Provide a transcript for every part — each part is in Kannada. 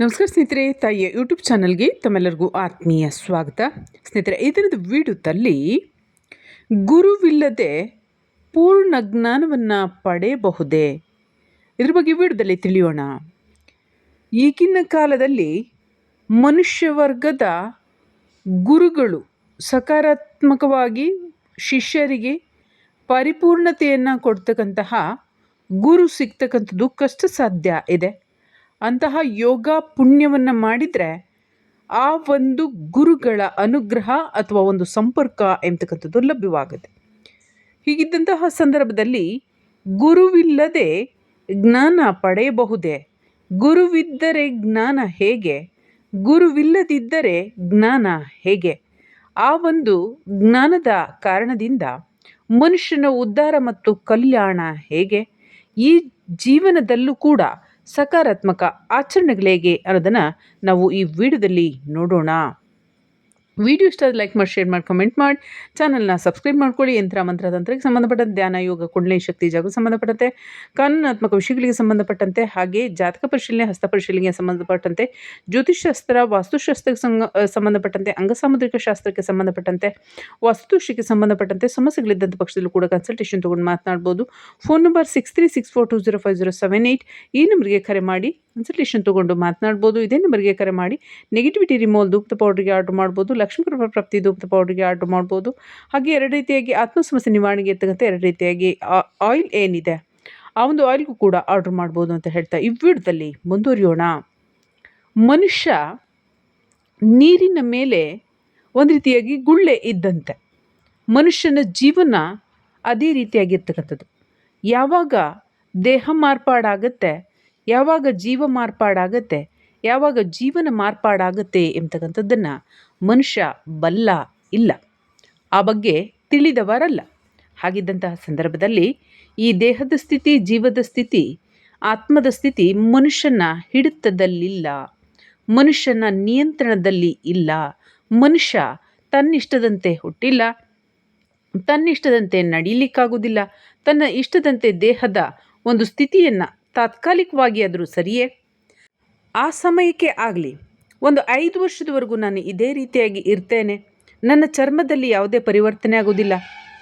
ನಮಸ್ಕಾರ ಸ್ನೇಹಿತರೆ, ತಾಯಿಯ ಯೂಟ್ಯೂಬ್ ಚಾನಲ್ಗೆ ತಮ್ಮೆಲ್ಲರಿಗೂ ಆತ್ಮೀಯ ಸ್ವಾಗತ. ಸ್ನೇಹಿತರೆ, ಈ ಥರದ ವಿಡಿಯೋದಲ್ಲಿ ಗುರುವಿಲ್ಲದೆ ಪೂರ್ಣ ಜ್ಞಾನವನ್ನು ಪಡೆಯಬಹುದೇ? ಇದ್ರ ಬಗ್ಗೆ ವಿಡಿಯೋದಲ್ಲಿ ತಿಳಿಯೋಣ. ಈಗಿನ ಕಾಲದಲ್ಲಿ ಮನುಷ್ಯ ವರ್ಗದ ಗುರುಗಳು ಸಕಾರಾತ್ಮಕವಾಗಿ ಶಿಷ್ಯರಿಗೆ ಪರಿಪೂರ್ಣತೆಯನ್ನು ಕೊಡ್ತಕ್ಕಂತಹ ಗುರು ಸಿಗ್ತಕ್ಕಂಥದ್ದು ಕಷ್ಟ ಸಾಧ್ಯ ಇದೆ. ಅಂತಹ ಯೋಗ ಪುಣ್ಯವನ್ನು ಮಾಡಿದರೆ ಆ ಒಂದು ಗುರುಗಳ ಅನುಗ್ರಹ ಅಥವಾ ಒಂದು ಸಂಪರ್ಕ ಎಂತಕ್ಕಂಥದ್ದು ಲಭ್ಯವಾಗುತ್ತೆ. ಹೀಗಿದ್ದಂತಹ ಸಂದರ್ಭದಲ್ಲಿ ಗುರುವಿಲ್ಲದೆ ಜ್ಞಾನ ಪಡೆಯಬಹುದೇ? ಗುರುವಿದ್ದರೆ ಜ್ಞಾನ ಹೇಗೆ? ಗುರುವಿಲ್ಲದಿದ್ದರೆ ಜ್ಞಾನ ಹೇಗೆ? ಆ ಒಂದು ಜ್ಞಾನದ ಕಾರಣದಿಂದ ಮನುಷ್ಯನ ಉದ್ಧಾರ ಮತ್ತು ಕಲ್ಯಾಣ ಹೇಗೆ? ಈ ಜೀವನದಲ್ಲೂ ಕೂಡ ಸಕಾರಾತ್ಮಕ ಆಚರಣೆಗಳೇಗೆ ಅನ್ನೋದನ್ನು ನಾವು ಈ ವಿಡಿಯೋದಲ್ಲಿ ನೋಡೋಣ. ವಿಡಿಯೋ ಇಷ್ಟ ಲೈಕ್ ಮಾಡಿ ಶೇರ್ ಮಾಡಿ ಕಮೆಂಟ್ ಮಾಡಿ. ಚಾನಲ್ನ ಸಬ್ಸ್ಕ್ರೈಬ್ ಮಾಡ್ಕೊಳ್ಳಿ. ಯಂತ್ರ ಮಂತ್ರ ತಂತ್ರಕ್ಕೆ ಸಂಬಂಧಪಟ್ಟಂತೆ ಧ್ಯಾನ, ಯೋಗ, ಕುಂಡಲಿ ಶಕ್ತಿ ಜಾಗಕ್ಕೆ ಸಂಬಂಧಪಟ್ಟಂತೆ, ಕಾನೂನಾತ್ಮಕ ವಿಷಯಗಳಿಗೆ ಸಂಬಂಧಪಟ್ಟಂತೆ, ಹಾಗೆ ಜಾತಕ ಪರಿಶೀಲನೆ, ಹಸ್ತ ಪರಿಶೀಲನೆಗೆ ಸಂಬಂಧಪಟ್ಟಂತೆ ಜ್ಯೋತಿಷಾಸ್ತ್ರ ವಾಸ್ತುಶಾಸ್ತ್ರಕ್ಕೆ ಸಂಬಂಧಪಟ್ಟಂತೆ ಅಂಗಸಾಮುದ್ರಿಕ ಶಾಸ್ತ್ರಕ್ಕೆ ಸಂಬಂಧಪಟ್ಟಂತೆ ವಾಸ್ತುಶಿಗೆ ಸಂಬಂಧಪಟ್ಟಂತೆ ಸಮಸ್ಯೆಗಳಿದ್ದಂಥ ಪಕ್ಷದಲ್ಲೂ ಕೂಡ ಕನ್ಸಲ್ಟೇಷನ್ ತೊಗೊಂಡು ಮಾತನಾಡ್ಬೋದು. Phone number six three six four two zero five zero seven eight ಈ ನಂಬರ್ಗೆ ಕರೆ ಮಾಡಿ ಕನ್ಸಲ್ಟೇಷನ್ ತೊಗೊಂಡು ಮಾತನಾಡ್ಬೋದು. ಇದೇ ನಂಬರ್ಗೆ ಕರೆ ಮಾಡಿ ನೆಗೆಟಿವಿಟಿ ರಿಮೋಲ್ ದೂಪ್ತ ಪೌಡ್ರಿಗೆ ಆರ್ಡರ್ ಮಾಡ್ಬೋದು. ಲಕ್ಷ್ಮೀ ಪ್ರಭ ಪ್ರಾಪ್ತಿ ಧೂಪದ ಪೌಡ್ರಿಗೆ ಆರ್ಡರ್ ಮಾಡ್ಬೋದು. ಹಾಗೆ ಎರಡು ರೀತಿಯಾಗಿ ಆತ್ಮ ಸಮಸ್ಯೆ ನಿವಾರಣೆಗೆ ಇರ್ತಕ್ಕಂಥ ಎರಡು ರೀತಿಯಾಗಿ ಆಯಿಲ್ ಏನಿದೆ, ಆ ಒಂದು ಆಯಿಲ್ಗೂ ಕೂಡ ಆರ್ಡರ್ ಮಾಡ್ಬೋದು ಅಂತ ಹೇಳ್ತಾ ಈ ವಿಡಿಯೋದಲ್ಲಿ ಮುಂದುವರಿಯೋಣ. ಮನುಷ್ಯ ನೀರಿನ ಮೇಲೆ ಒಂದು ರೀತಿಯಾಗಿ ಗುಳ್ಳೆ ಇದ್ದಂತೆ. ಮನುಷ್ಯನ ಜೀವನ ಅದೇ ರೀತಿಯಾಗಿರ್ತಕ್ಕಂಥದ್ದು ಯಾವಾಗ ದೇಹ ಮಾರ್ಪಾಡಾಗತ್ತೆ, ಯಾವಾಗ ಜೀವ ಮಾರ್ಪಾಡಾಗತ್ತೆ, ಯಾವಾಗ ಜೀವನ ಮಾರ್ಪಾಡಾಗುತ್ತೆ ಎಂಬತಕ್ಕಂಥದ್ದನ್ನು ಮನುಷ್ಯ ಬಲ್ಲ ಇಲ್ಲ. ಆ ಬಗ್ಗೆ ತಿಳಿದವರಲ್ಲ. ಹಾಗಿದ್ದಂತಹ ಸಂದರ್ಭದಲ್ಲಿ ಈ ದೇಹದ ಸ್ಥಿತಿ, ಜೀವದ ಸ್ಥಿತಿ, ಆತ್ಮದ ಸ್ಥಿತಿ ಮನುಷ್ಯನ ಹಿಡಿತದಲ್ಲಿಲ್ಲ. ಮನುಷ್ಯನ ನಿಯಂತ್ರಣದಲ್ಲಿ ಇಲ್ಲ. ಮನುಷ್ಯ ತನ್ನಿಷ್ಟದಂತೆ ಹುಟ್ಟಿಲ್ಲ. ತನ್ನಿಷ್ಟದಂತೆ ನಡೀಲಿಕ್ಕಾಗುವುದಿಲ್ಲ. ತನ್ನ ಇಷ್ಟದಂತೆ ದೇಹದ ಒಂದು ಸ್ಥಿತಿಯನ್ನು ತಾತ್ಕಾಲಿಕವಾಗಿ ಆದರೂ ಸರಿಯೇ. ಆ ಸಮಯಕ್ಕೆ ಆಗಲಿ. ಒಂದು ಐದು ವರ್ಷದವರೆಗೂ ನಾನು ಇದೇ ರೀತಿಯಾಗಿ ಇರ್ತೇನೆ. ನನ್ನ ಚರ್ಮದಲ್ಲಿ ಯಾವುದೇ ಪರಿವರ್ತನೆ ಆಗೋದಿಲ್ಲ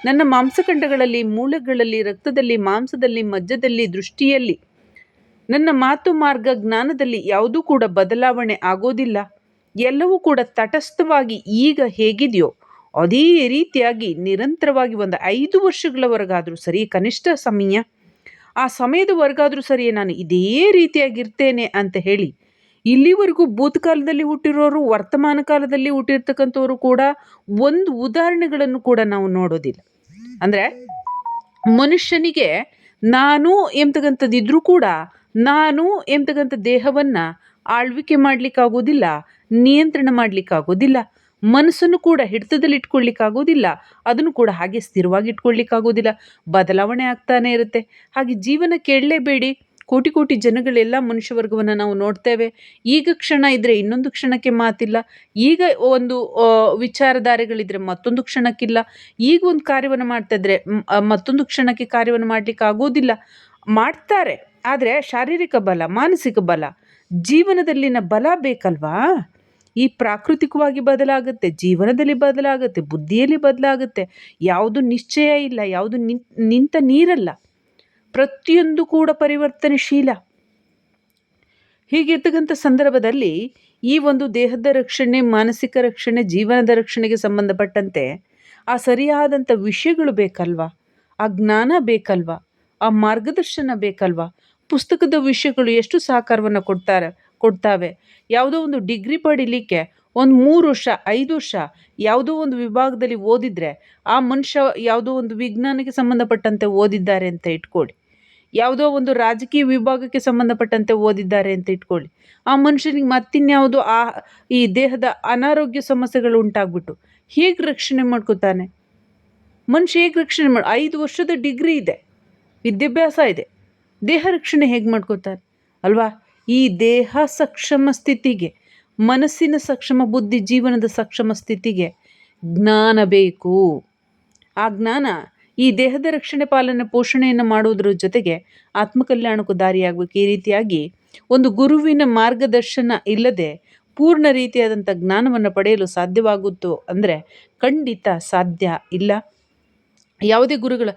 ನನ್ನ ಮಾಂಸಖಂಡಗಳಲ್ಲಿ, ಮೂಳೆಗಳಲ್ಲಿ, ರಕ್ತದಲ್ಲಿ, ಮಾಂಸದಲ್ಲಿ, ಮಜ್ಜದಲ್ಲಿ, ದೃಷ್ಟಿಯಲ್ಲಿ ನನ್ನ ಮಾತು ಮಾರ್ಗ ಜ್ಞಾನದಲ್ಲಿ ಯಾವುದೂ ಕೂಡ ಬದಲಾವಣೆ ಆಗೋದಿಲ್ಲ. ಎಲ್ಲವೂ ಕೂಡ ತಟಸ್ಥವಾಗಿ ಈಗ ಹೇಗಿದೆಯೋ ಅದೇ ರೀತಿಯಾಗಿ ನಿರಂತರವಾಗಿ ಒಂದು ಐದು ವರ್ಷಗಳವರೆಗಾದರೂ ಸರಿ ಕನಿಷ್ಠ ಸಮಯ. ಆ ಸಮಯದವರೆಗಾದರೂ ಸರಿ ನಾನು ಇದೇ ರೀತಿಯಾಗಿರ್ತೇನೆ ಅಂತ ಹೇಳಿ ಇಲ್ಲಿವರೆಗೂ ಭೂತಕಾಲದಲ್ಲಿ ಹುಟ್ಟಿರೋರು, ವರ್ತಮಾನ ಕಾಲದಲ್ಲಿ ಹುಟ್ಟಿರ್ತಕ್ಕಂಥವ್ರು ಕೂಡ ಒಂದು ಉದಾಹರಣೆಗಳನ್ನು ಕೂಡ ನಾವು ನೋಡೋದಿಲ್ಲ. ಅಂದರೆ ಮನುಷ್ಯನಿಗೆ ನಾನು ಎಂಬತಕ್ಕಂಥದ್ದಿದ್ರೂ ಕೂಡ ನಾನು ಎಂಬತಕ್ಕಂಥ ದೇಹವನ್ನು ಆಳ್ವಿಕೆ ಮಾಡಲಿಕ್ಕಾಗೋದಿಲ್ಲ, ನಿಯಂತ್ರಣ ಮಾಡಲಿಕ್ಕಾಗೋದಿಲ್ಲ, ಮನಸ್ಸನ್ನು ಕೂಡ ಹಿಡಿತದಲ್ಲಿ ಇಟ್ಕೊಳ್ಳಿಕ್ಕಾಗೋದಿಲ್ಲ, ಅದನ್ನು ಕೂಡ ಹಾಗೆ ಸ್ಥಿರವಾಗಿ ಇಟ್ಕೊಳ್ಳಿಕ್ಕಾಗೋದಿಲ್ಲ, ಬದಲಾವಣೆ ಆಗ್ತಾನೆ ಇರುತ್ತೆ. ಹಾಗೆ ಜೀವನ ಕೇಳಲೇಬೇಡಿ. ಕೋಟಿ ಕೋಟಿ ಜನಗಳೆಲ್ಲ ಮನುಷ್ಯ ವರ್ಗವನ್ನು ನಾವು ನೋಡ್ತೇವೆ. ಈಗ ಕ್ಷಣ ಇದ್ದರೆ ಇನ್ನೊಂದು ಕ್ಷಣಕ್ಕೆ ಮಾತಿಲ್ಲ. ಈಗ ಒಂದು ವಿಚಾರಧಾರೆಗಳಿದ್ರೆ ಮತ್ತೊಂದು ಕ್ಷಣಕ್ಕಿಲ್ಲ. ಈಗ ಒಂದು ಕಾರ್ಯವನ್ನು ಮಾಡ್ತಾ ಇದ್ರೆ ಮತ್ತೊಂದು ಕ್ಷಣಕ್ಕೆ ಕಾರ್ಯವನ್ನು ಮಾಡ್ಲಿಕ್ಕೆ ಆಗೋದಿಲ್ಲ. ಮಾಡ್ತಾರೆ, ಆದರೆ ಶಾರೀರಿಕ ಬಲ, ಮಾನಸಿಕ ಬಲ, ಜೀವನದಲ್ಲಿನ ಬಲ ಬೇಕಲ್ವಾ? ಈ ಪ್ರಾಕೃತಿಕವಾಗಿ ಬದಲಾಗುತ್ತೆ, ಜೀವನದಲ್ಲಿ ಬದಲಾಗುತ್ತೆ, ಬುದ್ಧಿಯಲ್ಲಿ ಬದಲಾಗುತ್ತೆ. ಯಾವುದು ನಿಶ್ಚಯ ಇಲ್ಲ, ಯಾವುದು ನಿಂತ ನೀರಲ್ಲ. ಪ್ರತಿಯೊಂದು ಕೂಡ ಪರಿವರ್ತನಶೀಲ. ಹೀಗಿರ್ತಕ್ಕಂಥ ಸಂದರ್ಭದಲ್ಲಿ ಈ ಒಂದು ದೇಹದ ರಕ್ಷಣೆ, ಮಾನಸಿಕ ರಕ್ಷಣೆ, ಜೀವನದ ರಕ್ಷಣೆಗೆ ಸಂಬಂಧಪಟ್ಟಂತೆ ಆ ಸರಿಯಾದಂಥ ವಿಷಯಗಳು ಬೇಕಲ್ವಾ? ಆ ಜ್ಞಾನ ಬೇಕಲ್ವಾ? ಆ ಮಾರ್ಗದರ್ಶನ ಬೇಕಲ್ವಾ? ಪುಸ್ತಕದ ವಿಷಯಗಳು ಎಷ್ಟು ಸಹಕಾರವನ್ನು ಕೊಡ್ತಾರೆ, ಕೊಡ್ತಾವೆ? ಯಾವುದೋ ಒಂದು ಡಿಗ್ರಿ ಪಡಿಲಿಕ್ಕೆ ಒಂದು ಮೂರು ವರ್ಷ, ಐದು ವರ್ಷ ಯಾವುದೋ ಒಂದು ವಿಭಾಗದಲ್ಲಿ ಓದಿದರೆ ಆ ಮನುಷ್ಯ ಯಾವುದೋ ಒಂದು ವಿಜ್ಞಾನಕ್ಕೆ ಸಂಬಂಧಪಟ್ಟಂತೆ ಓದಿದ್ದಾರೆ ಅಂತ ಇಟ್ಕೊಳ್ಳಿ ಯಾವುದೋ ಒಂದು ರಾಜಕೀಯ ವಿಭಾಗಕ್ಕೆ ಸಂಬಂಧಪಟ್ಟಂತೆ ಓದಿದ್ದಾರೆ ಅಂತ ಇಟ್ಕೊಳ್ಳಿ. ಆ ಮನುಷ್ಯನಿಗೆ ಮತ್ತಿನ್ಯಾವುದೋ ಆ, ಈ ದೇಹದ ಅನಾರೋಗ್ಯ ಸಮಸ್ಯೆಗಳು ಉಂಟಾಗ್ಬಿಟ್ಟು ಹೇಗೆ ರಕ್ಷಣೆ ಮಾಡ್ಕೋತಾನೆ? ಮನುಷ್ಯ ಹೇಗೆ ರಕ್ಷಣೆ ಮಾಡಿ, ಐದು ವರ್ಷದ ಡಿಗ್ರಿ ಇದೆ, ವಿದ್ಯಾಭ್ಯಾಸ ಇದೆ, ದೇಹ ರಕ್ಷಣೆ ಹೇಗೆ ಮಾಡ್ಕೋತಾನೆ? ಅಲ್ವಾ? ಈ ದೇಹ ಸಕ್ಷಮ ಸ್ಥಿತಿಗೆ, ಮನಸ್ಸಿನ ಸಕ್ಷಮ ಬುದ್ಧಿ, ಜೀವನದ ಸಕ್ಷಮ ಸ್ಥಿತಿಗೆ ಜ್ಞಾನ ಬೇಕು. ಆ ಜ್ಞಾನ ಈ ದೇಹದ ರಕ್ಷಣೆ ಪಾಲನೆ ಪೋಷಣೆಯನ್ನು ಮಾಡುವುದರ ಜೊತೆಗೆ ಆತ್ಮಕಲ್ಯಾಣಕ್ಕೂ ದಾರಿಯಾಗಬೇಕು ಈ ರೀತಿಯಾಗಿ ಒಂದು ಗುರುವಿನ ಮಾರ್ಗದರ್ಶನ ಇಲ್ಲದೆ ಪೂರ್ಣ ರೀತಿಯಾದಂಥ ಜ್ಞಾನವನ್ನು ಪಡೆಯಲು ಸಾಧ್ಯವಾಗುತ್ತೋ ಅಂದರೆ ಖಂಡಿತ ಸಾಧ್ಯ ಇಲ್ಲ. ಯಾವುದೇ ಗುರುಗಳ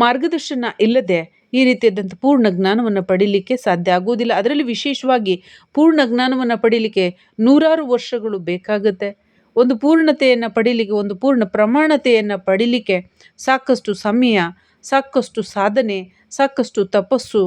ಮಾರ್ಗದರ್ಶನ ಇಲ್ಲದೆ ಈ ರೀತಿಯಾದಂಥ ಪೂರ್ಣ ಜ್ಞಾನವನ್ನು ಪಡೀಲಿಕ್ಕೆ ಸಾಧ್ಯ ಆಗುವುದಿಲ್ಲ. ಅದರಲ್ಲಿ ವಿಶೇಷವಾಗಿ ಪೂರ್ಣ ಜ್ಞಾನವನ್ನು ಪಡೀಲಿಕ್ಕೆ ನೂರಾರು ವರ್ಷಗಳು ಬೇಕಾಗುತ್ತೆ. ಒಂದು ಪೂರ್ಣತೆಯನ್ನು ಪಡೀಲಿಕ್ಕೆ, ಒಂದು ಪೂರ್ಣ ಪ್ರಮಾಣತೆಯನ್ನು ಪಡೀಲಿಕ್ಕೆ ಸಾಕಷ್ಟು ಸಮಯ, ಸಾಕಷ್ಟು ಸಾಧನೆ, ಸಾಕಷ್ಟು ತಪಸ್ಸು,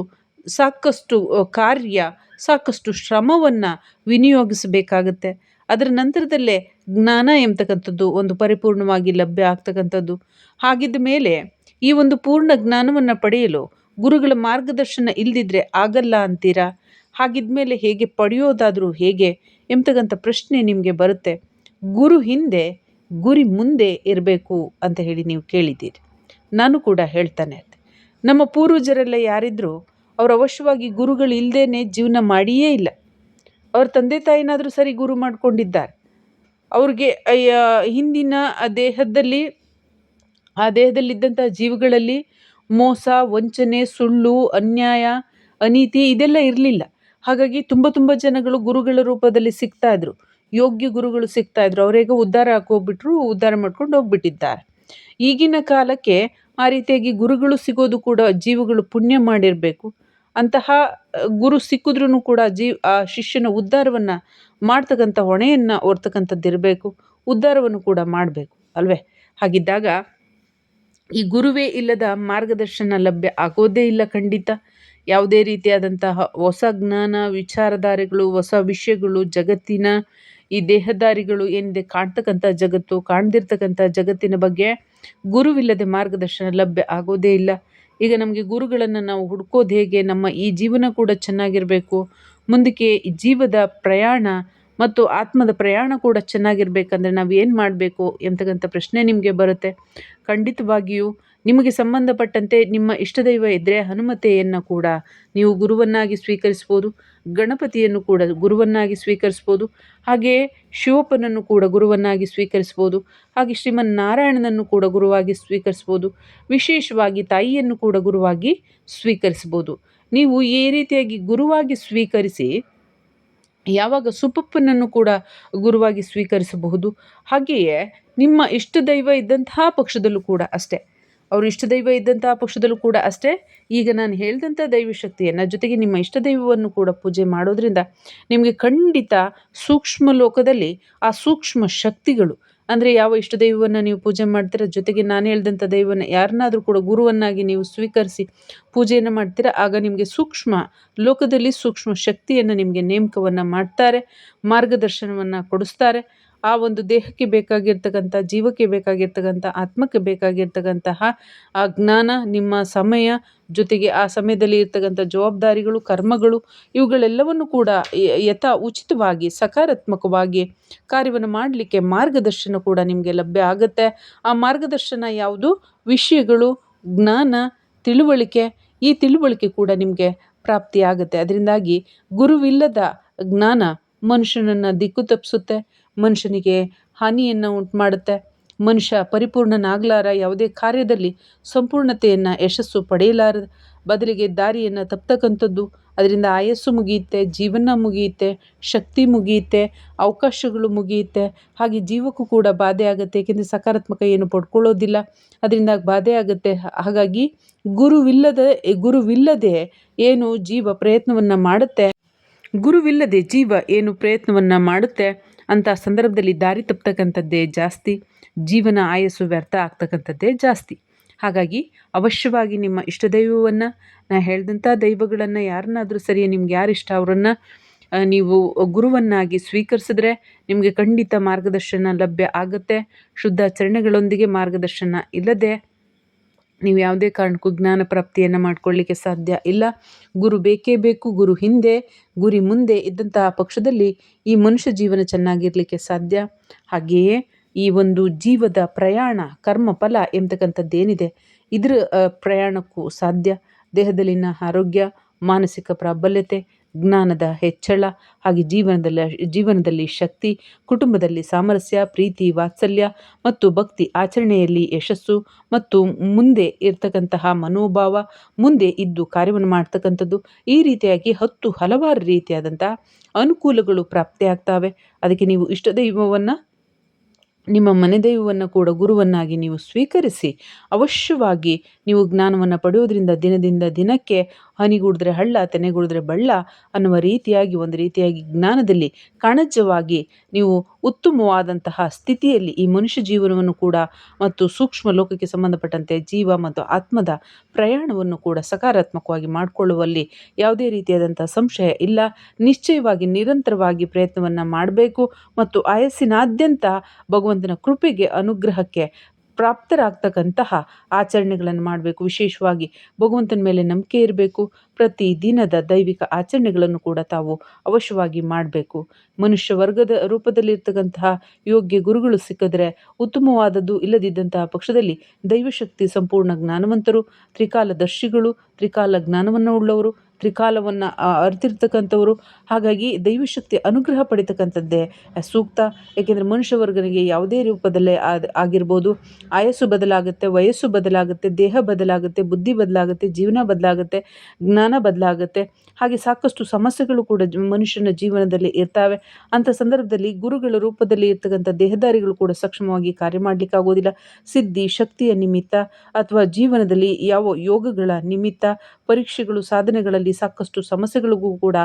ಸಾಕಷ್ಟು ಕಾರ್ಯ, ಸಾಕಷ್ಟು ಶ್ರಮವನ್ನು ವಿನಿಯೋಗಿಸಬೇಕಾಗತ್ತೆ. ಅದರ ನಂತರದಲ್ಲೇ ಜ್ಞಾನ ಎಂಬತಕ್ಕಂಥದ್ದು ಒಂದು ಪರಿಪೂರ್ಣವಾಗಿ ಲಭ್ಯ ಆಗ್ತಕ್ಕಂಥದ್ದು. ಹಾಗಿದ್ದ ಮೇಲೆ ಈ ಒಂದು ಪೂರ್ಣ ಜ್ಞಾನವನ್ನು ಪಡೆಯಲು ಗುರುಗಳ ಮಾರ್ಗದರ್ಶನ ಇಲ್ಲದಿದ್ದರೆ ಆಗಲ್ಲ ಅಂತೀರಾ? ಹಾಗಿದ್ಮೇಲೆ ಹೇಗೆ ಪಡೆಯೋದಾದರೂ ಹೇಗೆ ಎಂಬತಕ್ಕಂಥ ಪ್ರಶ್ನೆ ನಿಮಗೆ ಬರುತ್ತೆ. ಗುರು ಹಿಂದೆ, ಗುರಿ ಮುಂದೆ ಇರಬೇಕು ಅಂತ ಹೇಳಿ ನೀವು ಕೇಳಿದ್ದೀರಿ. ನಾನು ಕೂಡ ಹೇಳ್ತಾನೆ ನಮ್ಮ ಪೂರ್ವಜರೆಲ್ಲ ಯಾರಿದ್ರು, ಅವ್ರು ಅವಶ್ಯವಾಗಿ ಗುರುಗಳು ಇಲ್ಲದೇ ಜೀವನ ಮಾಡಿಯೇ ಇಲ್ಲ. ಅವ್ರ ತಂದೆ ತಾಯಿನಾದರೂ ಸರಿ ಗುರು ಮಾಡಿಕೊಂಡಿದ್ದಾರೆ. ಅವ್ರಿಗೆ ಹಿಂದಿನ ದೇಹದಲ್ಲಿ, ಆ ದೇಹದಲ್ಲಿದ್ದಂಥ ಜೀವಗಳಲ್ಲಿ ಮೋಸ, ವಂಚನೆ, ಸುಳ್ಳು, ಅನ್ಯಾಯ, ಅನೀತಿ ಇದೆಲ್ಲ ಇರಲಿಲ್ಲ. ಹಾಗಾಗಿ ತುಂಬ ತುಂಬ ಜನಗಳು ಗುರುಗಳ ರೂಪದಲ್ಲಿ ಸಿಗ್ತಾ ಇದ್ರು. ಯೋಗ್ಯ ಗುರುಗಳು ಸಿಗ್ತಾ ಇದ್ರು. ಅವರೇಗ ಉದ್ಧಾರ ಹಾಕೋಗ್ಬಿಟ್ರು ಉದ್ಧಾರ ಮಾಡ್ಕೊಂಡು ಹೋಗ್ಬಿಟ್ಟಿದ್ದಾರೆ. ಈಗಿನ ಕಾಲಕ್ಕೆ ಆ ರೀತಿಯಾಗಿ ಗುರುಗಳು ಸಿಗೋದು ಕೂಡ ಜೀವಗಳು ಪುಣ್ಯ ಮಾಡಿರಬೇಕು. ಅಂತಹ ಗುರು ಸಿಕ್ಕಿದ್ರೂ ಕೂಡ ಜೀವ ಆ ಶಿಷ್ಯನ ಉದ್ಧಾರವನ್ನು ಮಾಡ್ತಕ್ಕಂಥ ಹೊಣೆಯನ್ನು ಹೊರ್ತಕ್ಕಂಥದ್ದು ಇರಬೇಕು. ಉದ್ಧಾರವನ್ನು ಕೂಡ ಮಾಡಬೇಕು, ಅಲ್ವೇ? ಹಾಗಿದ್ದಾಗ ಈ ಗುರುವೇ ಇಲ್ಲದ ಮಾರ್ಗದರ್ಶನ ಲಭ್ಯ ಆಗೋದೇ ಇಲ್ಲ ಖಂಡಿತ. ಯಾವುದೇ ರೀತಿಯಾದಂತಹ ಹೊಸ ಜ್ಞಾನ, ವಿಚಾರಧಾರೆಗಳು, ಹೊಸ ವಿಷಯಗಳು, ಜಗತ್ತಿನ ಈ ದೇಹದಾರಿಗಳು ಏನಿದೆ ಕಾಣ್ತಕ್ಕಂಥ ಜಗತ್ತು, ಕಾಣ್ದಿರ್ತಕ್ಕಂಥ ಜಗತ್ತಿನ ಬಗ್ಗೆ ಗುರುವಿಲ್ಲದೆ ಮಾರ್ಗದರ್ಶನ ಲಭ್ಯ ಆಗೋದೇ ಇಲ್ಲ. ಈಗ ನಮಗೆ ಗುರುಗಳನ್ನು ನಾವು ಹುಡ್ಕೋದು ಹೇಗೆ? ನಮ್ಮ ಈ ಜೀವನ ಕೂಡ ಚೆನ್ನಾಗಿರಬೇಕು. ಮುಂದಕ್ಕೆ ಜೀವದ ಪ್ರಯಾಣ ಮತ್ತು ಆತ್ಮದ ಪ್ರಯಾಣ ಕೂಡ ಚೆನ್ನಾಗಿರ್ಬೇಕಂದ್ರೆ ನಾವು ಏನು ಮಾಡಬೇಕು ಎಂತಕ್ಕಂಥ ಪ್ರಶ್ನೆ ನಿಮಗೆ ಬರುತ್ತೆ. ಖಂಡಿತವಾಗಿಯೂ ನಿಮಗೆ ಸಂಬಂಧಪಟ್ಟಂತೆ ನಿಮ್ಮ ಇಷ್ಟದೈವ ಇದ್ದರೆ ಹನುಮತೆಯನ್ನು ಕೂಡ ನೀವು ಗುರುವನ್ನಾಗಿ ಸ್ವೀಕರಿಸ್ಬೋದು. ಗಣಪತಿಯನ್ನು ಕೂಡ ಗುರುವನ್ನಾಗಿ ಸ್ವೀಕರಿಸ್ಬೋದು. ಹಾಗೆಯೇ ಶಿವಪ್ಪನನ್ನು ಕೂಡ ಗುರುವನ್ನಾಗಿ ಸ್ವೀಕರಿಸ್ಬೋದು. ಹಾಗೆ ಶ್ರೀಮನ್ ನಾರಾಯಣನನ್ನು ಕೂಡ ಗುರುವಾಗಿ ಸ್ವೀಕರಿಸ್ಬೋದು. ವಿಶೇಷವಾಗಿ ತಾಯಿಯನ್ನು ಕೂಡ ಗುರುವಾಗಿ ಸ್ವೀಕರಿಸ್ಬೋದು. ನೀವು ಈ ರೀತಿಯಾಗಿ ಗುರುವಾಗಿ ಸ್ವೀಕರಿಸಿ ಯಾವಾಗ ಸುಪಪ್ಪನನ್ನು ಕೂಡ ಗುರುವಾಗಿ ಸ್ವೀಕರಿಸಬಹುದು. ಹಾಗೆಯೇ ನಿಮ್ಮ ಇಷ್ಟ ದೈವ ಇದ್ದಂತಹ ಪಕ್ಷದಲ್ಲೂ ಕೂಡ ಅಷ್ಟೇ. ಅವರು ಇಷ್ಟ ದೈವ ಇದ್ದಂತಹ ಪಕ್ಷದಲ್ಲೂ ಕೂಡ ಅಷ್ಟೇ. ಈಗ ನಾನು ಹೇಳಿದಂಥ ದೈವಶಕ್ತಿಯನ್ನು ಜೊತೆಗೆ ನಿಮ್ಮ ಇಷ್ಟ ದೈವವನ್ನು ಕೂಡ ಪೂಜೆ ಮಾಡೋದ್ರಿಂದ ನಿಮಗೆ ಖಂಡಿತ ಸೂಕ್ಷ್ಮ ಲೋಕದಲ್ಲಿ ಆ ಸೂಕ್ಷ್ಮ ಶಕ್ತಿಗಳು, ಅಂದರೆ ಯಾವ ಇಷ್ಟ ದೈವವನ್ನು ನೀವು ಪೂಜೆ ಮಾಡ್ತೀರ, ಜೊತೆಗೆ ನಾನು ಹೇಳಿದಂಥ ದೈವನ ಯಾರನ್ನಾದರೂ ಕೂಡ ಗುರುವನ್ನಾಗಿ ನೀವು ಸ್ವೀಕರಿಸಿ ಪೂಜೆಯನ್ನು ಮಾಡ್ತೀರಾ, ಆಗ ನಿಮಗೆ ಸೂಕ್ಷ್ಮ ಲೋಕದಲ್ಲಿ ಸೂಕ್ಷ್ಮ ಶಕ್ತಿಯನ್ನು ನಿಮಗೆ ನೇಮಕವನ್ನು ಮಾಡ್ತಾರೆ, ಮಾರ್ಗದರ್ಶನವನ್ನು ಕೊಡಿಸ್ತಾರೆ. ಆ ಒಂದು ದೇಹಕ್ಕೆ ಬೇಕಾಗಿರ್ತಕ್ಕಂಥ, ಜೀವಕ್ಕೆ ಬೇಕಾಗಿರ್ತಕ್ಕಂಥ, ಆತ್ಮಕ್ಕೆ ಬೇಕಾಗಿರ್ತಕ್ಕಂತಹ ಆ ಜ್ಞಾನ, ನಿಮ್ಮ ಸಮಯ ಜೊತೆಗೆ ಆ ಸಮಯದಲ್ಲಿ ಇರ್ತಕ್ಕಂಥ ಜವಾಬ್ದಾರಿಗಳು, ಕರ್ಮಗಳು ಇವುಗಳೆಲ್ಲವನ್ನು ಕೂಡ ಯಥಾ ಉಚಿತವಾಗಿ, ಸಕಾರಾತ್ಮಕವಾಗಿ ಕಾರ್ಯವನ್ನು ಮಾಡಲಿಕ್ಕೆ ಮಾರ್ಗದರ್ಶನ ಕೂಡ ನಿಮಗೆ ಲಭ್ಯ ಆಗುತ್ತೆ. ಆ ಮಾರ್ಗದರ್ಶನ ಯಾವುದು? ವಿಷಯಗಳು, ಜ್ಞಾನ, ತಿಳುವಳಿಕೆ. ಈ ತಿಳುವಳಿಕೆ ಕೂಡ ನಿಮಗೆ ಪ್ರಾಪ್ತಿಯಾಗುತ್ತೆ. ಅದರಿಂದಾಗಿ ಗುರುವಿಲ್ಲದ ಜ್ಞಾನ ಮನುಷ್ಯನನ್ನು ದಿಕ್ಕು ತಪ್ಪಿಸುತ್ತೆ, ಮನುಷ್ಯನಿಗೆ ಹಾನಿಯನ್ನು ಉಂಟು ಮಾಡುತ್ತೆ ಮನುಷ್ಯ ಪರಿಪೂರ್ಣನಾಗಲಾರ, ಯಾವುದೇ ಕಾರ್ಯದಲ್ಲಿ ಸಂಪೂರ್ಣತೆಯನ್ನು, ಯಶಸ್ಸು ಪಡೆಯಲಾರ ಬದಲಿಗೆ ದಾರಿಯನ್ನು ತಪ್ಪತಕ್ಕಂಥದ್ದು ಅದರಿಂದ ಆಯಸ್ಸು ಮುಗಿಯುತ್ತೆ, ಜೀವನ ಮುಗಿಯುತ್ತೆ, ಶಕ್ತಿ ಮುಗಿಯುತ್ತೆ, ಅವಕಾಶಗಳು ಮುಗಿಯುತ್ತೆ. ಹಾಗೆ ಜೀವಕ್ಕೂ ಕೂಡ ಬಾಧೆ ಆಗುತ್ತೆ, ಏಕೆಂದರೆ ಸಕಾರಾತ್ಮಕ ಏನು ಪಡ್ಕೊಳ್ಳೋದಿಲ್ಲ. ಅದರಿಂದ ಬಾಧೆ ಆಗುತ್ತೆ. ಹಾಗಾಗಿ ಗುರುವಿಲ್ಲದೆ ಗುರುವಿಲ್ಲದೆ ಏನು ಜೀವ ಪ್ರಯತ್ನವನ್ನು ಮಾಡುತ್ತೆ. ಗುರುವಿಲ್ಲದೆ ಜೀವ ಏನು ಪ್ರಯತ್ನವನ್ನು ಮಾಡುತ್ತೆ? ಅಂಥ ಸಂದರ್ಭದಲ್ಲಿ ದಾರಿ ತಪ್ಪತಕ್ಕಂಥದ್ದೇ ಜಾಸ್ತಿ, ಜೀವನ ಆಯಸ್ಸು ವ್ಯರ್ಥ ಆಗ್ತಕ್ಕಂಥದ್ದೇ ಜಾಸ್ತಿ. ಹಾಗಾಗಿ ಅವಶ್ಯವಾಗಿ ನಿಮ್ಮ ಇಷ್ಟ ದೈವವನ್ನು, ನಾ ಹೇಳಿದಂಥ ದೈವಗಳನ್ನು ಯಾರನ್ನಾದರೂ ಸರಿ, ನಿಮ್ಗೆ ಯಾರು ಇಷ್ಟ ಅವರನ್ನು ನೀವು ಗುರುವನ್ನಾಗಿ ಸ್ವೀಕರಿಸಿದ್ರೆ ನಿಮಗೆ ಖಂಡಿತ ಮಾರ್ಗದರ್ಶನ ಲಭ್ಯ ಆಗುತ್ತೆ. ಶುದ್ಧಾಚರಣೆಗಳೊಂದಿಗೆ ಮಾರ್ಗದರ್ಶನ ಇಲ್ಲದೆ ನೀವು ಯಾವುದೇ ಕಾರಣಕ್ಕೂ ಜ್ಞಾನ ಪ್ರಾಪ್ತಿಯನ್ನು ಮಾಡಿಕೊಳ್ಳಿಕ್ಕೆ ಸಾಧ್ಯ ಇಲ್ಲ. ಗುರು ಬೇಕೇ ಬೇಕು, ಗುರು ಹಿಂದೆ, ಗುರಿ ಮುಂದೆ ಇದ್ದಂತಹ ಪಕ್ಷದಲ್ಲಿ ಈ ಮನುಷ್ಯ ಜೀವನ ಚೆನ್ನಾಗಿರಲಿಕ್ಕೆ ಸಾಧ್ಯ. ಹಾಗೆಯೇ ಈ ಒಂದು ಜೀವದ ಪ್ರಯಾಣ, ಕರ್ಮ, ಫಲ ಎಂಬತಕ್ಕಂಥದ್ದೇನಿದೆ, ಇದರ ಪ್ರಯಾಣಕ್ಕೂ ಸಾಧ್ಯ. ದೇಹದಲ್ಲಿನ ಆರೋಗ್ಯ, ಮಾನಸಿಕ ಪ್ರಾಬಲ್ಯತೆ ಜ್ಞಾನದ ಹೆಚ್ಚಳ ಹಾಗೆ ಜೀವನದಲ್ಲಿ ಜೀವನದಲ್ಲಿ ಶಕ್ತಿ, ಕುಟುಂಬದಲ್ಲಿ ಸಾಮರಸ್ಯ, ಪ್ರೀತಿ, ವಾತ್ಸಲ್ಯ ಮತ್ತು ಭಕ್ತಿ ಆಚರಣೆಯಲ್ಲಿ ಯಶಸ್ಸು ಮತ್ತು ಮುಂದೆ ಇರ್ತಕ್ಕಂತಹ ಮನೋಭಾವ, ಮುಂದೆ ಇದ್ದು ಕಾರ್ಯವನ್ನು ಮಾಡ್ತಕ್ಕಂಥದ್ದು ಈ ರೀತಿಯಾಗಿ ಹತ್ತು ಹಲವಾರು ರೀತಿಯಾದಂಥ ಅನುಕೂಲಗಳು ಪ್ರಾಪ್ತಿಯಾಗ್ತವೆ ಅದಕ್ಕೆ ನೀವು ಇಷ್ಟದೈವವನ್ನು, ನಿಮ್ಮ ಮನೆ ದೈವವನ್ನು ಕೂಡ ಗುರುವನ್ನಾಗಿ ನೀವು ಸ್ವೀಕರಿಸಿ ಅವಶ್ಯವಾಗಿ ನೀವು ಜ್ಞಾನವನ್ನು ಪಡೆಯೋದ್ರಿಂದ ದಿನದಿಂದ ದಿನಕ್ಕೆ ಹನಿಗೂಡಿದ್ರೆ ಹಳ್ಳ, ತೆನೆಗೂಡಿದ್ರೆ ಬಳ್ಳ ಅನ್ನುವ ರೀತಿಯಾಗಿ, ಒಂದು ರೀತಿಯಾಗಿ ಜ್ಞಾನದಲ್ಲಿ ಕಣಜವಾಗಿ ನೀವು ಉತ್ತಮವಾದಂತಹ ಸ್ಥಿತಿಯಲ್ಲಿ ಈ ಮನುಷ್ಯ ಜೀವನವನ್ನು ಕೂಡ ಮತ್ತು ಸೂಕ್ಷ್ಮ ಲೋಕಕ್ಕೆ ಸಂಬಂಧಪಟ್ಟಂತೆ ಜೀವ ಮತ್ತು ಆತ್ಮದ ಪ್ರಯಾಣವನ್ನು ಕೂಡ ಸಕಾರಾತ್ಮಕವಾಗಿ ಮಾಡಿಕೊಳ್ಳುವಲ್ಲಿ ಯಾವುದೇ ರೀತಿಯಾದಂಥ ಸಂಶಯ ಇಲ್ಲ. ನಿಶ್ಚಯವಾಗಿ ನಿರಂತರವಾಗಿ ಪ್ರಯತ್ನವನ್ನು ಮಾಡಬೇಕು ಮತ್ತು ಆಯಸ್ಸಿನಾದ್ಯಂತ ಭಗವಂತನ ಕೃಪೆಗೆ, ಅನುಗ್ರಹಕ್ಕೆ ಪ್ರಾಪ್ತರಾಗ್ತಕ್ಕಂತಹ ಆಚರಣೆಗಳನ್ನು ಮಾಡಬೇಕು. ವಿಶೇಷವಾಗಿ ಭಗವಂತನ ಮೇಲೆ ನಂಬಿಕೆ ಇರಬೇಕು. ಪ್ರತಿ ದಿನದ ದೈವಿಕ ಆಚರಣೆಗಳನ್ನು ಕೂಡ ತಾವು ಅವಶ್ಯವಾಗಿ ಮಾಡಬೇಕು. ಮನುಷ್ಯ ವರ್ಗದ ರೂಪದಲ್ಲಿರ್ತಕ್ಕಂತಹ ಯೋಗ್ಯ ಗುರುಗಳು ಸಿಕ್ಕಿದ್ರೆ ಉತ್ತಮವಾದದ್ದು ಇಲ್ಲದಿದ್ದಂತಹ ಪಕ್ಷದಲ್ಲಿ ದೈವಶಕ್ತಿ ಸಂಪೂರ್ಣ ಜ್ಞಾನವಂತರು, ತ್ರಿಕಾಲದರ್ಶಿಗಳು, ತ್ರಿಕಾಲ ಜ್ಞಾನವನ್ನು ಉಳ್ಳವರು ತ್ರಿಕಾಲವನ್ನು ಅರಿತಿರ್ತಕ್ಕಂಥವರು. ಹಾಗಾಗಿ ದೈವಶಕ್ತಿ ಅನುಗ್ರಹ ಪಡಿತಕ್ಕಂಥದ್ದೇ ಸೂಕ್ತ. ಏಕೆಂದರೆ ಮನುಷ್ಯ ವರ್ಗನಿಗೆ ಯಾವುದೇ ರೂಪದಲ್ಲೇ ಆಗಿರ್ಬೋದು. ಆಯಸ್ಸು ಬದಲಾಗುತ್ತೆ, ವಯಸ್ಸು ಬದಲಾಗುತ್ತೆ, ದೇಹ ಬದಲಾಗುತ್ತೆ, ಬುದ್ಧಿ ಬದಲಾಗುತ್ತೆ, ಜೀವನ ಬದಲಾಗುತ್ತೆ, ಜ್ಞಾನ ಬದಲಾಗುತ್ತೆ. ಹಾಗೆ ಸಾಕಷ್ಟು ಸಮಸ್ಯೆಗಳು ಕೂಡ ಮನುಷ್ಯನ ಜೀವನದಲ್ಲಿ ಇರ್ತವೆ. ಅಂಥ ಸಂದರ್ಭದಲ್ಲಿ ಗುರುಗಳ ರೂಪದಲ್ಲಿ ಇರ್ತಕ್ಕಂಥ ದೇಹದಾರಿಗಳು ಕೂಡ ಸಕ್ಷಮವಾಗಿ ಕಾರ್ಯ ಮಾಡಲಿಕ್ಕೆ ಆಗೋದಿಲ್ಲ. ಸಿದ್ಧಿ, ಶಕ್ತಿಯ ನಿಮಿತ್ತ ಅಥವಾ ಜೀವನದಲ್ಲಿ ಯಾವ ಯೋಗಗಳ ನಿಮಿತ್ತ, ಪರೀಕ್ಷೆಗಳು, ಸಾಧನೆಗಳಲ್ಲಿ ಸಾಕಷ್ಟು ಸಮಸ್ಯೆಗಳಿಗೂ ಕೂಡ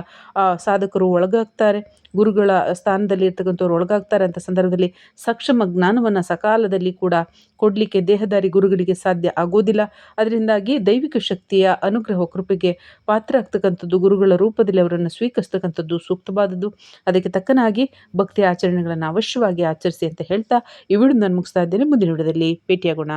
ಸಾಧಕರು ಒಳಗಾಗ್ತಾರೆ. ಗುರುಗಳ ಸ್ಥಾನದಲ್ಲಿ ಇರ್ತಕ್ಕಂಥವ್ರು ಒಳಗಾಗ್ತಾರೆ ಅಂತ ಸಂದರ್ಭದಲ್ಲಿ ಸಕ್ಷಮ ಜ್ಞಾನವನ್ನು ಸಕಾಲದಲ್ಲಿ ಕೂಡ ಕೊಡಲಿಕ್ಕೆ ದೇಹದಾರಿ ಗುರುಗಳಿಗೆ ಸಾಧ್ಯ ಆಗೋದಿಲ್ಲ. ಅದರಿಂದಾಗಿ ದೈವಿಕ ಶಕ್ತಿಯ ಅನುಗ್ರಹ ಕೃಪೆಗೆ ಪಾತ್ರ ಆಗ್ತಕ್ಕಂಥದ್ದು ಗುರುಗಳ ರೂಪದಲ್ಲಿ ಅವರನ್ನು ಸ್ವೀಕರಿಸ್ತಕ್ಕಂಥದ್ದು ಸೂಕ್ತವಾದದ್ದು. ಅದಕ್ಕೆ ತಕ್ಕನಾಗಿ ಭಕ್ತಿ ಆಚರಣೆಗಳನ್ನು ಅವಶ್ಯವಾಗಿ ಆಚರಿಸಿ ಅಂತ ಹೇಳ್ತಾ ಈ ವಿಡಿಯೋ ನಾನು ಮುಗಿಸ್ತಾ ಇದ್ದೇನೆ. ಮುಂದಿನ ವಿಡಿಯೋದಲ್ಲಿ ಭೇಟಿಯಾಗೋಣ.